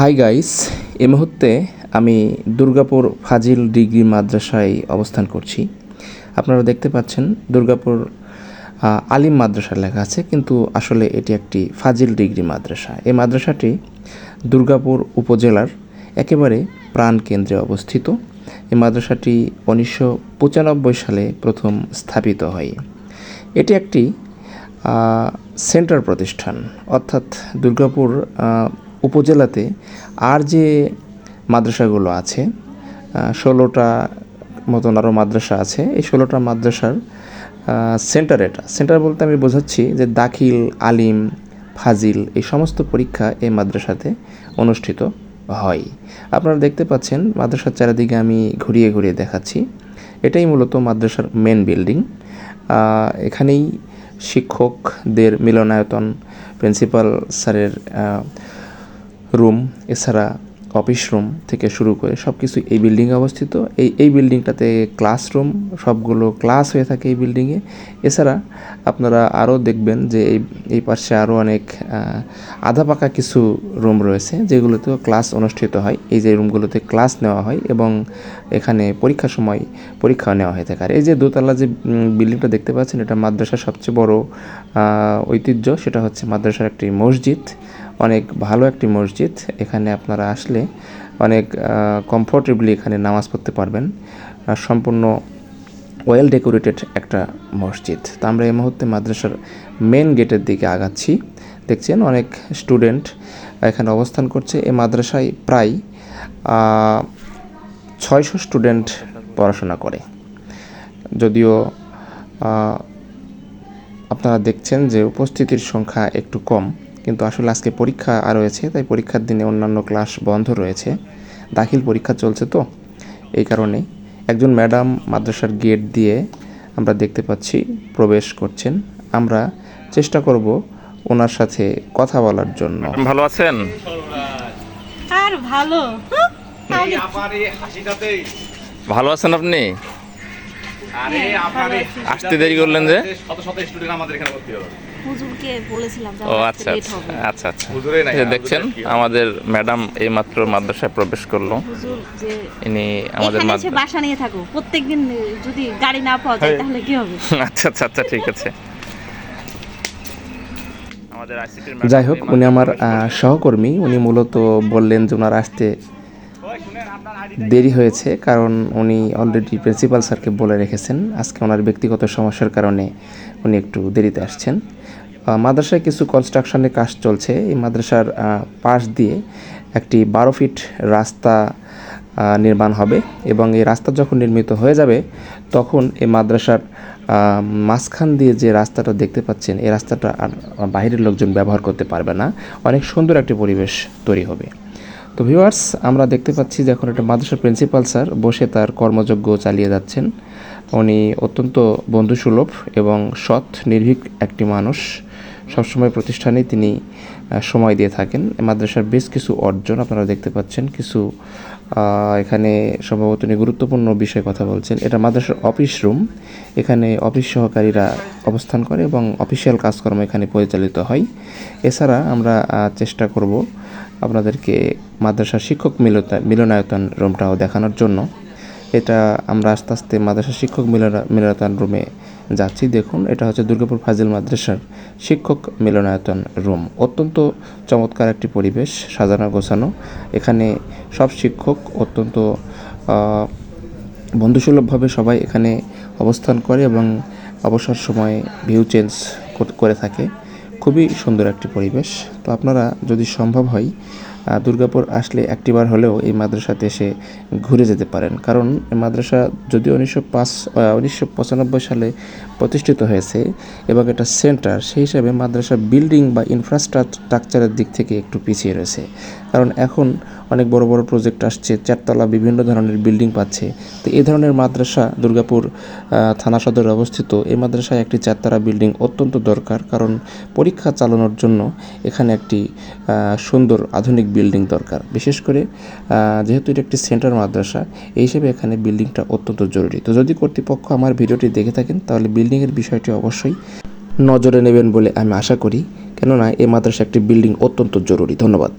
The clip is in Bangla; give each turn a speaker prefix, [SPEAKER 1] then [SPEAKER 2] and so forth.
[SPEAKER 1] হাই গাইস এ মুহূর্তে আমি দুর্গাপুর ফাজিল ডিগ্রি মাদ্রাসায় অবস্থান করছি। আপনারা দেখতে পাচ্ছেন দুর্গাপুর আলিম মাদ্রাসা লেখা আছে, কিন্তু আসলে এটি একটি ফাজিল ডিগ্রি মাদ্রাসা। এই মাদ্রাসাটি দুর্গাপুর উপজেলার একেবারে প্রাণ কেন্দ্রে অবস্থিত। এই মাদ্রাসাটি উনিশশো পঁচানব্বই সালে প্রথম স্থাপিত হয়। এটি একটি সেন্টার প্রতিষ্ঠান, অর্থাৎ দুর্গাপুর উপজেলাতে আর যে মাদ্রাসাগুলো আছে ষোলোটা মতন আরও মাদ্রাসা আছে, এই ষোলোটা মাদ্রাসার সেন্টার এটা। সেন্টার বলতে আমি বোঝাচ্ছি যে দাখিল, আলিম, ফাজিল এই সমস্ত পরীক্ষা এই মাদ্রাসাতে অনুষ্ঠিত হয়। আপনারা দেখতে পাচ্ছেন মাদ্রাসার চারিদিকে আমি ঘুরিয়ে ঘুরিয়ে দেখাচ্ছি। এটাই মূলত মাদ্রাসার মেন বিল্ডিং এখানেই শিক্ষকদের মিলনায়তন প্রিন্সিপাল স্যারের রুম, এছাড়া অফিস রুম থেকে শুরু করে সব কিছু এই বিল্ডিংয়ে অবস্থিত। এই এই বিল্ডিংটাতে ক্লাসরুম সবগুলো ক্লাস হয়ে থাকে এই বিল্ডিংয়ে এছাড়া আপনারা আরও দেখবেন যে এই এই পাশে আরও অনেক আধা পাকা কিছু রুম রয়েছে, যেগুলোতেও ক্লাস অনুষ্ঠিত হয়। এই যে রুমগুলোতে ক্লাস নেওয়া হয় এবং এখানে পরীক্ষার সময় পরীক্ষা নেওয়া হয়ে থাকে। আর এই যে দোতলা যে বিল্ডিংটা দেখতে পাচ্ছেন, এটা মাদ্রাসার সবচেয়ে বড় ঐতিহ্য, সেটা হচ্ছে মাদ্রাসার একটি মসজিদ। অনেক ভালো একটি মসজিদ। এখানে আপনারা আসলে অনেক কমফোর্টেবলি এখানে নামাজ পড়তে পারবেন। সম্পূর্ণ ওয়েল ডেকোরেটেড একটা মসজিদ। তো আমরা এই মুহূর্তে মাদ্রাসার মেন গেটের দিকে আগাচ্ছি। দেখছেন অনেক স্টুডেন্ট এখানে অবস্থান করছে। এই মাদ্রাসায় প্রায় ছয়শো স্টুডেন্ট পড়াশোনা করে। যদিও আপনারা দেখছেন যে উপস্থিতির সংখ্যা একটু কম। কিন্তু আসলে আজকে পরীক্ষা আর রয়েছে তাই পরীক্ষার দিনে অন্যান্য ক্লাস বন্ধ রয়েছে। দাখিল পরীক্ষা চলছে তো? এই কারণে একজন ম্যাডাম মাদ্রাসার গেট দিয়ে আমরা দেখতে পাচ্ছি প্রবেশ করছেন। আমরা চেষ্টা করব ওনার সাথে কথা বলার জন্য।
[SPEAKER 2] ভালো আছেন?
[SPEAKER 3] আর ভালো।
[SPEAKER 2] ভালো আছেন আপনি?
[SPEAKER 4] এই
[SPEAKER 2] আসতে দেরি করলেন যে?
[SPEAKER 4] শত শত স্টুডেন্ট আমাদের এখানে ভর্তি হলো।
[SPEAKER 3] হুজুরকে বলেছিলাম যে
[SPEAKER 2] ও আচ্ছা আচ্ছা আচ্ছা আচ্ছা।
[SPEAKER 4] নাই
[SPEAKER 2] দেখছেন? আমাদের ম্যাডাম এইমাত্র মাদ্রাসায় প্রবেশ করল।
[SPEAKER 3] হুজুর যে
[SPEAKER 2] ইনি আমাদের মাদ্রাসা
[SPEAKER 3] বাসা নিয়ে থাকো প্রত্যেকদিন যদি গাড়ি না পাওয়া যায় তাহলে কি হবে?
[SPEAKER 2] আচ্ছা আচ্ছা আচ্ছা ঠিক আছে।
[SPEAKER 1] যাই হোক উনি আমার সহকর্মী। উনি মূলত বললেন যে ওনার আসতে দেরি হয়েছে কারণ উনি অলরেডি প্রিন্সিপাল স্যারকে বলে রেখেছেন। আজকে ওনার ব্যক্তিগত সমস্যার কারণে উনি একটু দেরিতে আসছেন। মাদ্রাসায় কিছু কনস্ট্রাকশনের কাজ চলছে। এই মাদ্রাসার পাশ দিয়ে একটি বারো ফিট রাস্তা নির্মাণ হবে এবং এই রাস্তা যখন নির্মিত হয়ে যাবে, তখন এই মাদ্রাসার মাঝখান দিয়ে যে রাস্তাটা দেখতে পাচ্ছেন, এই রাস্তাটা আর বাইরের লোকজন ব্যবহার করতে পারবে না। অনেক সুন্দর একটি পরিবেশ তৈরি হবে। তো ভিউয়ার্স আমরা দেখতে পাচ্ছি যে এখন একটা মাদ্রাসার প্রিন্সিপাল স্যার বসে তার কর্মযজ্ঞ চালিয়ে যাচ্ছেন। উনি অত্যন্ত বন্ধুসুলভ এবং সৎ, নির্ভীক একটি মানুষ। সবসময় প্রতিষ্ঠানে তিনি সময় দিয়ে থাকেন। মাদ্রাসার বেশ কিছু অর্জন আপনারা দেখতে পাচ্ছেন। কিছু এখানে সম্ভবত উনি গুরুত্বপূর্ণ বিষয়ে কথা বলছেন। এটা মাদ্রাসার অফিস রুম। এখানে অফিস সহকারীরা অবস্থান করে এবং অফিসিয়াল কাজকর্ম এখানে পরিচালিত হয়। এছাড়া আমরা চেষ্টা করব আপনাদেরকে মাদ্রাসার শিক্ষক মিলতা, মিলনায়তন রুমটাও দেখানোর জন্য। এটা আমরা আস্তে আস্তে মাদ্রাসা শিক্ষক মিলনা, মিলনায়তন রুমে যাচ্ছি। দেখুন, এটা হচ্ছে দুর্গাপুর ফাজিল মাদ্রাসার শিক্ষক মিলনায়তন রুম অত্যন্ত চমৎকার একটি পরিবেশ, সাজানো গোছানো। এখানে সব শিক্ষক অত্যন্ত বন্ধুসুলভভাবে সবাই এখানে অবস্থান করে এবং অবসর সময়ে ভিউ চেঞ্জ করে থাকে। খুবই সুন্দর একটি পরিবেশ। তো আপনারা যদি সম্ভব হয় দুর্গাপুর আসলে একটিবার হলেও এই মাদ্রাসাতে এসে ঘুরে যেতে পারেন। কারণ মাদ্রাসা যদিও উনিশশো পাঁচ উনিশশো পঁচানব্বই সালে প্রতিষ্ঠিত হয়েছে এবং এটা সেন্টার, সেই হিসাবে মাদ্রাসা বিল্ডিং বা ইনফ্রাস্ট্রাকচারের দিক থেকে একটু পিছিয়ে রয়েছে। কারণ এখন অনেক বড় বড় প্রজেক্ট আসছে, চারতলা বিভিন্ন ধরনের বিল্ডিং পাচ্ছে। তো এই ধরনের মাদ্রাসা দুর্গাপুর থানা সদরে অবস্থিত এই মাদ্রাসায় একটি চারতলা বিল্ডিং অত্যন্ত দরকার কারণ পরীক্ষা চালানোর জন্য এখানে একটি সুন্দর আধুনিক বিল্ডিং দরকার। বিশেষ করে যেহেতু এটা একটি সেন্টার মাদ্রাসা, এই হিসেবে এখানে বিল্ডিংটা অত্যন্ত জরুরি। তো যদি কর্তৃপক্ষ আমার ভিডিওটি দেখে থাকেন, তাহলে বিল্ডিংয়ের বিষয়টি অবশ্যই নজরে নেবেন বলে আমি আশা করি। কেননা এই মাদ্রাসা একটি বিল্ডিং অত্যন্ত জরুরি। ধন্যবাদ।